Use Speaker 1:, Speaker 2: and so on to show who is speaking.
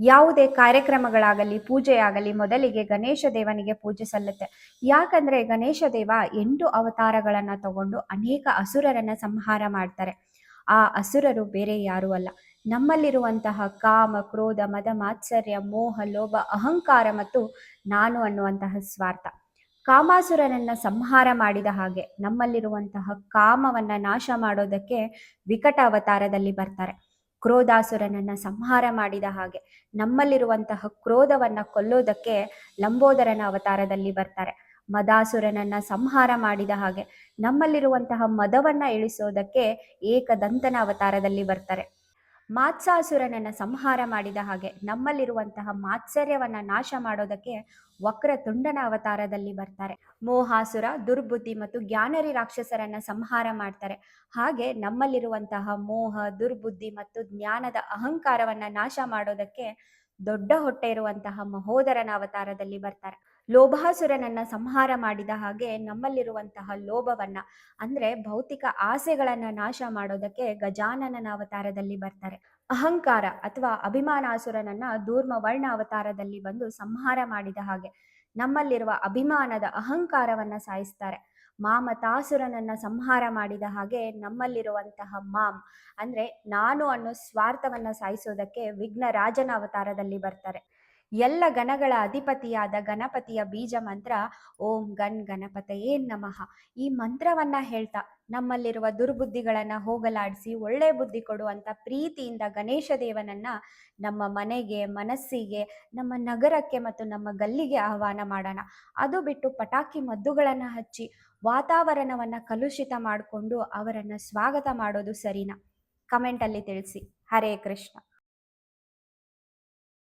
Speaker 1: ಯಾವುದೇ ಕಾರ್ಯಕ್ರಮಗಳಾಗಲಿ, ಪೂಜೆಯಾಗಲಿ ಮೊದಲಿಗೆ ಗಣೇಶ ದೇವನಿಗೆ ಪೂಜೆ ಸಲ್ಲುತ್ತೆ. ಯಾಕಂದ್ರೆ ಗಣೇಶ ದೇವ ಎಂಟು ಅವತಾರಗಳನ್ನ ತಗೊಂಡು ಅನೇಕ ಅಸುರರನ್ನ ಸಂಹಾರ ಮಾಡ್ತಾರೆ. ಆ ಅಸುರರು ಬೇರೆ ಯಾರೂ ಅಲ್ಲ. ನಮ್ಮಲ್ಲಿರುವಂತಹ ಕಾಮ, ಕ್ರೋಧ, ಮದ, ಮಾತ್ಸರ್ಯ, ಮೋಹ, ಲೋಭ, ಅಹಂಕಾರ ಮತ್ತು ನಾನು ಅನ್ನುವಂತಹ ಸ್ವಾರ್ಥ. ಕಾಮಾಸುರನನ್ನ ಸಂಹಾರ ಮಾಡಿದ ಹಾಗೆ ನಮ್ಮಲ್ಲಿರುವಂತಹ ಕಾಮವನ್ನ ನಾಶ ಮಾಡೋದಕ್ಕೆ ವಿಕಟ ಅವತಾರದಲ್ಲಿ ಬರ್ತಾರೆ. ಕ್ರೋಧಾಸುರನನ್ನ ಸಂಹಾರ ಮಾಡಿದ ಹಾಗೆ ನಮ್ಮಲ್ಲಿರುವಂತಹ ಕ್ರೋಧವನ್ನ ಕೊಲ್ಲೋದಕ್ಕೆ ಲಂಬೋದರನ ಅವತಾರದಲ್ಲಿ ಬರ್ತಾರೆ. ಮದಾಸುರನನ್ನ ಸಂಹಾರ ಮಾಡಿದ ಹಾಗೆ ನಮ್ಮಲ್ಲಿರುವಂತಹ ಮದವನ್ನ ಇಳಿಸೋದಕ್ಕೆ ಏಕದಂತನ ಅವತಾರದಲ್ಲಿ ಬರ್ತಾರೆ. ಮಾತ್ಸಾಸುರನನ್ನ ಸಂಹಾರ ಮಾಡಿದ ಹಾಗೆ ನಮ್ಮಲ್ಲಿರುವಂತಹ ಮಾತ್ಸರ್ಯವನ್ನ ನಾಶ ಮಾಡೋದಕ್ಕೆ ವಕ್ರ ತುಂಡನ ಅವತಾರದಲ್ಲಿ ಬರ್ತಾರೆ. ಮೋಹಾಸುರ, ದುರ್ಬುದ್ಧಿ ಮತ್ತು ಜ್ಞಾನರಿ ರಾಕ್ಷಸರನ್ನ ಸಂಹಾರ ಮಾಡ್ತಾರೆ. ಹಾಗೆ ನಮ್ಮಲ್ಲಿರುವಂತಹ ಮೋಹ, ದುರ್ಬುದ್ಧಿ ಮತ್ತು ಜ್ಞಾನದ ಅಹಂಕಾರವನ್ನ ನಾಶ ಮಾಡೋದಕ್ಕೆ ದೊಡ್ಡ ಹೊಟ್ಟೆ ಇರುವಂತಹ ಮಹೋದರನ ಅವತಾರದಲ್ಲಿ ಬರ್ತಾರೆ. ಲೋಭಾಸುರನನ್ನ ಸಂಹಾರ ಮಾಡಿದ ಹಾಗೆ ನಮ್ಮಲ್ಲಿರುವಂತಹ ಲೋಭವನ್ನ, ಅಂದ್ರೆ ಭೌತಿಕ ಆಸೆಗಳನ್ನ ನಾಶ ಮಾಡೋದಕ್ಕೆ ಗಜಾನನನ ಅವತಾರದಲ್ಲಿ ಬರ್ತಾರೆ. ಅಹಂಕಾರ ಅಥವಾ ಅಭಿಮಾನಾಸುರನನ್ನ ಧೂರ್ಮ ವರ್ಣ ಅವತಾರದಲ್ಲಿ ಬಂದು ಸಂಹಾರ ಮಾಡಿದ ಹಾಗೆ ನಮ್ಮಲ್ಲಿರುವ ಅಭಿಮಾನದ ಅಹಂಕಾರವನ್ನ ಸಾಯಿಸ್ತಾರೆ. ಮಾಮತಾಸುರನನ್ನ ಸಂಹಾರ ಮಾಡಿದ ಹಾಗೆ ನಮ್ಮಲ್ಲಿರುವಂತಹ ಮಾಮ್ ಅಂದ್ರೆ ನಾನು ಅನ್ನೋ ಸ್ವಾರ್ಥವನ್ನ ಸಾಯಿಸೋದಕ್ಕೆ ವಿಘ್ನ ರಾಜನ ಅವತಾರದಲ್ಲಿ ಬರ್ತಾರೆ. ಎಲ್ಲ ಗಣಗಳ ಅಧಿಪತಿಯಾದ ಗಣಪತಿಯ ಬೀಜ ಮಂತ್ರ, ಓಂ ಗನ್ ಗಣಪತಯೇ ನಮಃ. ಈ ಮಂತ್ರವನ್ನ ಹೇಳ್ತಾ ನಮ್ಮಲ್ಲಿರುವ ದುರ್ಬುದ್ಧಿಗಳನ್ನ ಹೋಗಲಾಡಿಸಿ ಒಳ್ಳೆ ಬುದ್ಧಿ ಕೊಡುವಂತ ಪ್ರೀತಿಯಿಂದ ಗಣೇಶ ದೇವನನ್ನ ನಮ್ಮ ಮನೆಗೆ, ಮನಸ್ಸಿಗೆ, ನಮ್ಮ ನಗರಕ್ಕೆ ಮತ್ತು ನಮ್ಮ ಗಲ್ಲಿಗೆ ಆಹ್ವಾನ ಮಾಡೋಣ. ಅದು ಬಿಟ್ಟು ಪಟಾಕಿ ಮದ್ದುಗಳನ್ನ ಹಚ್ಚಿ ವಾತಾವರಣವನ್ನ ಕಲುಷಿತ ಮಾಡಿಕೊಂಡು ಅವರನ್ನ ಸ್ವಾಗತ ಮಾಡೋದು ಸರಿನಾ? ಕಮೆಂಟಲ್ಲಿ ತಿಳಿಸಿ. ಹರೇ ಕೃಷ್ಣ.